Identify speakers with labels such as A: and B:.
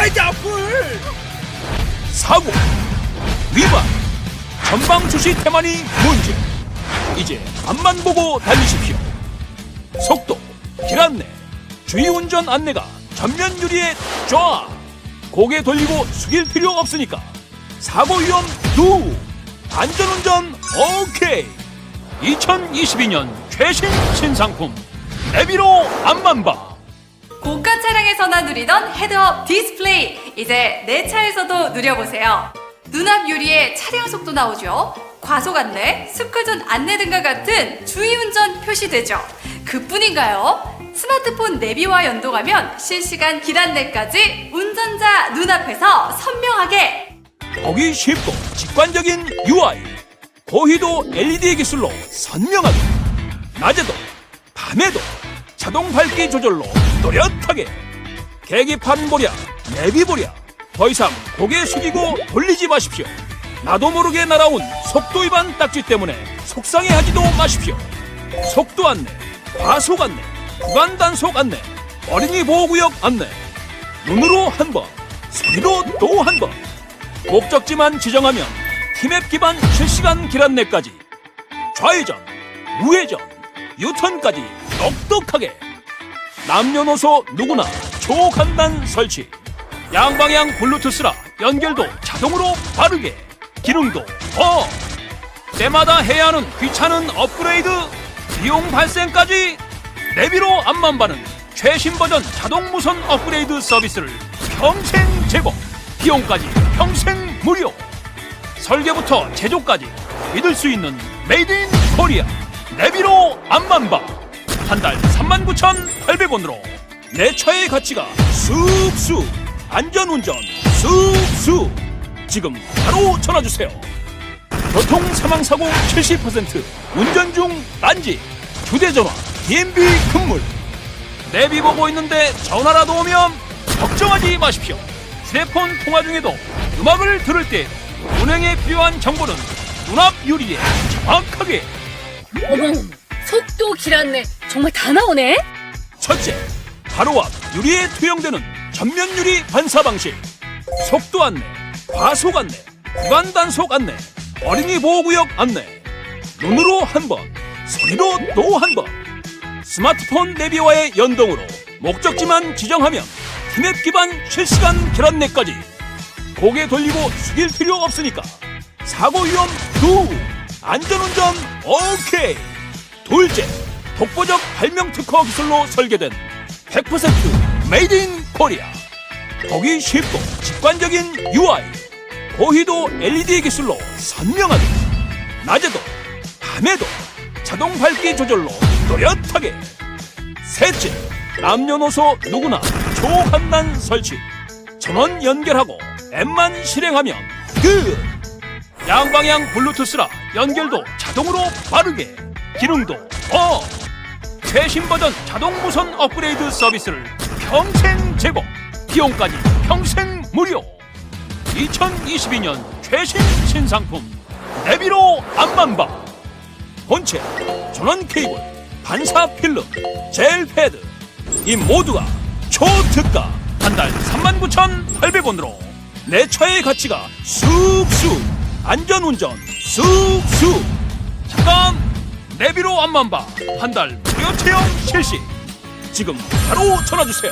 A: 대자불
B: 사고 위반 전방 주시 태만이 문제. 이제 앞만 보고 달리십시오. 속도 길 안내 주의 운전 안내가 전면 유리에 쫙. 고개 돌리고 숙일 필요 없으니까. 사고 위험 두. 안전운전 오케이. 2022년 최신 신상품. 내비로 앞만 봐
C: 고가 차량에서나 누리던 헤드업 디스플레이 이제 내 차에서도 누려보세요. 눈앞 유리에 차량 속도 나오죠. 과속 안내, 스크존 안내 등과 같은 주의 운전 표시되죠. 그뿐인가요? 스마트폰 내비와 연동하면 실시간 길 안내까지 운전자 눈앞에서 선명하게
B: 보기 쉽고 직관적인 UI 고희도 LED 기술로 선명하게 낮에도 밤에도 자동 밝기 조절로 또렷하게 계기판 보랴 내비 보랴. 더 이상 고개 숙이고 돌리지 마십시오. 나도 모르게 날아온 속도 위반 딱지 때문에 속상해하지도 마십시오. 속도 안내 과속 안내 구간 단속 안내 어린이 보호구역 안내. 눈으로 한번 소리로 또 한 번. 목적지만 지정하면 티맵 기반 실시간 길 안내까지 좌회전, 우회전, 유턴까지 똑똑하게 남녀노소 누구나 초간단 설치. 양방향 블루투스라 연결도 자동으로 빠르게. 기능도 더. 때마다 해야 하는 귀찮은 업그레이드 비용 발생까지 내비로 앞만 봐는 최신 버전 자동 무선 업그레이드 서비스를 평생 제공. 비용까지 평생 무료. 설계부터 제조까지 믿을 수 있는 메이드 인 코리아. 내비로 앞만 봐 한 달 39,800원으로 내 차의 가치가 쑥쑥 안전운전 쑥쑥. 지금 바로 전화주세요. 교통 사망 사고 70% 운전 중 난지 휴대전화 DMB 금물. 내비 보고 있는데 전화라도 오면 걱정하지 마십시오. 휴대폰 통화 중에도 음악을 들을 때 운행에 필요한 정보는 눈앞 유리에 정확하게.
D: 어머, 속도 길 안내 정말 다 나오네.
B: 첫째, 앞 유리에 투영되는 전면 유리 반사 방식, 속도 안내, 과속 안내, 구간 단속 안내, 어린이 보호구역 안내, 눈으로 한 번, 소리로 또 한 번, 스마트폰 내비와의 연동으로 목적지만 지정하면 티맵 기반 실시간 길 안내까지. 고개 돌리고 숙일 필요 없으니까 사고 위험 두. 안전운전 오케이. 둘째 독보적 발명 특허 기술로 설계된 100% 메이드 인 코리아. 보기 쉽고 직관적인 UI 고희도 LED 기술로 선명하게 낮에도 밤에도 자동 밝기 조절로 또렷하게. 셋째 남녀노소 누구나 초간단 설치. 전원 연결하고 앱만 실행하면 끝! 양방향 블루투스라 연결도 자동으로 빠르게. 기능도 더 최신 버전 자동 무선 업그레이드 서비스를 평생 제공. 비용까지 평생 무료. 2022년 최신 신상품 내비로 봐 본체 전원 케이블 반사 필름 젤 패드. 이 모두가 초특가. 한 달 39,800원으로 내 차의 가치가 쑥쑥 안전운전 쑥쑥 내비로 앞만 봐 한 달 무료 체험 실시. 지금 바로 전화 주세요